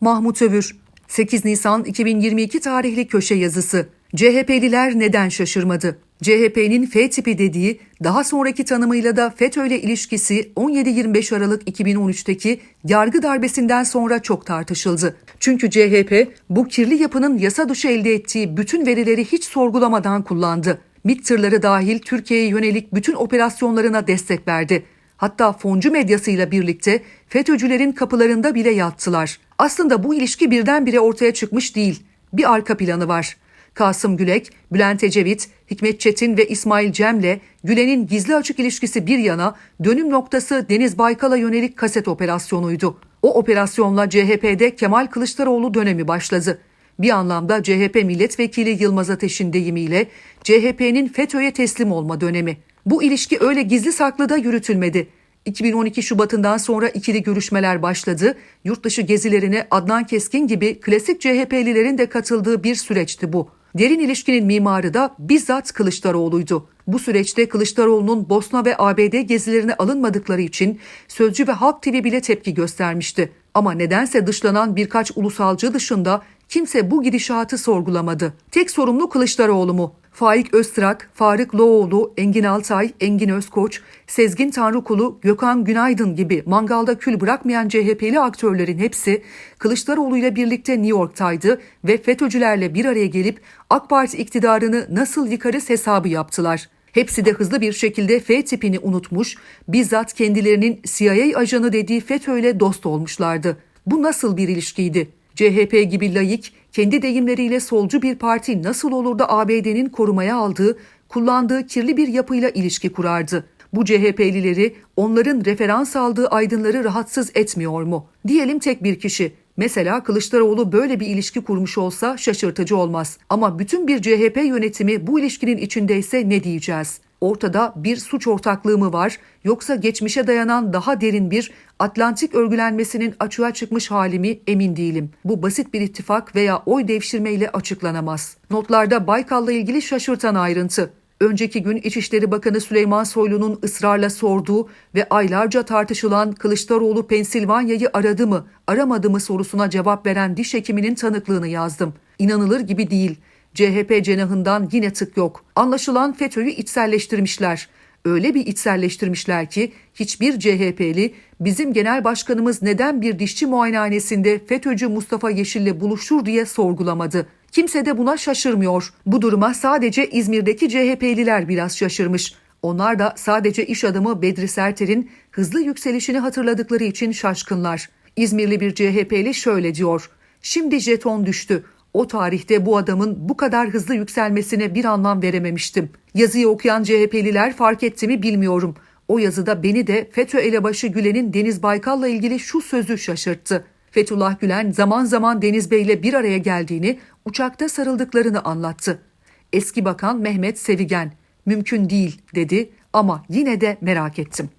Mahmut Övür 8 Nisan 2022 tarihli köşe yazısı. CHP'liler neden şaşırmadı? CHP'nin F tipi dediği, daha sonraki tanımıyla da FETÖ ile ilişkisi 17-25 Aralık 2013'teki yargı darbesinden sonra çok tartışıldı. Çünkü CHP bu kirli yapının yasa dışı elde ettiği bütün verileri hiç sorgulamadan kullandı. MİT tırları dahil Türkiye'ye yönelik bütün operasyonlarına destek verdi. Hatta foncu medyasıyla birlikte FETÖ'cülerin kapılarında bile yattılar. Aslında bu ilişki birdenbire ortaya çıkmış değil. Bir arka planı var. Kasım Gülek, Bülent Ecevit, Hikmet Çetin ve İsmail Cem'le Gülen'in gizli açık ilişkisi bir yana dönüm noktası Deniz Baykal'a yönelik kaset operasyonuydu. O operasyonla CHP'de Kemal Kılıçdaroğlu dönemi başladı. Bir anlamda CHP milletvekili Yılmaz Ateş'in deyimiyle CHP'nin FETÖ'ye teslim olma dönemi. Bu ilişki öyle gizli saklı da yürütülmedi. 2012 Şubat'ından sonra ikili görüşmeler başladı. Yurtdışı gezilerine Adnan Keskin gibi klasik CHP'lilerin de katıldığı bir süreçti bu. Derin ilişkinin mimarı da bizzat Kılıçdaroğlu'ydu. Bu süreçte Kılıçdaroğlu'nun Bosna ve ABD gezilerine alınmadıkları için Sözcü ve Halk TV bile tepki göstermişti. Ama nedense dışlanan birkaç ulusalcı dışında kimse bu gidişatı sorgulamadı. Tek sorumlu Kılıçdaroğlu mu? Faik Öztrak, Faruk Loğoğlu, Engin Altay, Engin Özkoç, Sezgin Tanrıkulu, Gökhan Günaydın gibi mangalda kül bırakmayan CHP'li aktörlerin hepsi Kılıçdaroğlu ile birlikte New York'taydı ve FETÖ'cülerle bir araya gelip AK Parti iktidarını nasıl yıkarız hesabı yaptılar. Hepsi de hızlı bir şekilde F tipini unutmuş, bizzat kendilerinin CIA ajanı dediği FETÖ ile dost olmuşlardı. Bu nasıl bir ilişkiydi? CHP gibi layık, kendi deyimleriyle solcu bir parti nasıl olur da ABD'nin korumaya aldığı, kullandığı kirli bir yapıyla ilişki kurardı? Bu CHP'lileri onların referans aldığı aydınları rahatsız etmiyor mu? Diyelim tek bir kişi. Mesela Kılıçdaroğlu böyle bir ilişki kurmuş olsa şaşırtıcı olmaz. Ama bütün bir CHP yönetimi bu ilişkinin içindeyse ne diyeceğiz? Ortada bir suç ortaklığı mı var yoksa geçmişe dayanan daha derin bir Atlantik örgülenmesinin açığa çıkmış hali mi emin değilim. Bu basit bir ittifak veya oy devşirmeyle açıklanamaz. Notlarda Baykal'la ilgili şaşırtan ayrıntı. Önceki gün İçişleri Bakanı Süleyman Soylu'nun ısrarla sorduğu ve aylarca tartışılan Kılıçdaroğlu Pensilvanya'yı aradı mı, aramadı mı sorusuna cevap veren diş hekiminin tanıklığını yazdım. İnanılır gibi değil. CHP cenahından yine tık yok. Anlaşılan FETÖ'yü içselleştirmişler. Öyle bir içselleştirmişler ki hiçbir CHP'li bizim genel başkanımız neden bir dişçi muayenehanesinde FETÖ'cü Mustafa Yeşil'le buluşur diye sorgulamadı. Kimse de buna şaşırmıyor. Bu duruma sadece İzmir'deki CHP'liler biraz şaşırmış. Onlar da sadece iş adamı Bedri Serter'in hızlı yükselişini hatırladıkları için şaşkınlar. İzmirli bir CHP'li şöyle diyor. Şimdi jeton düştü. O tarihte bu adamın bu kadar hızlı yükselmesine bir anlam verememiştim. Yazıyı okuyan CHP'liler fark etti mi bilmiyorum. O yazıda beni de FETÖ elebaşı Gülen'in Deniz Baykal'la ilgili şu sözü şaşırttı. Fethullah Gülen zaman zaman Deniz Bey'le bir araya geldiğini, uçakta sarıldıklarını anlattı. Eski Bakan Mehmet Sevigen, mümkün değil dedi ama yine de merak ettim.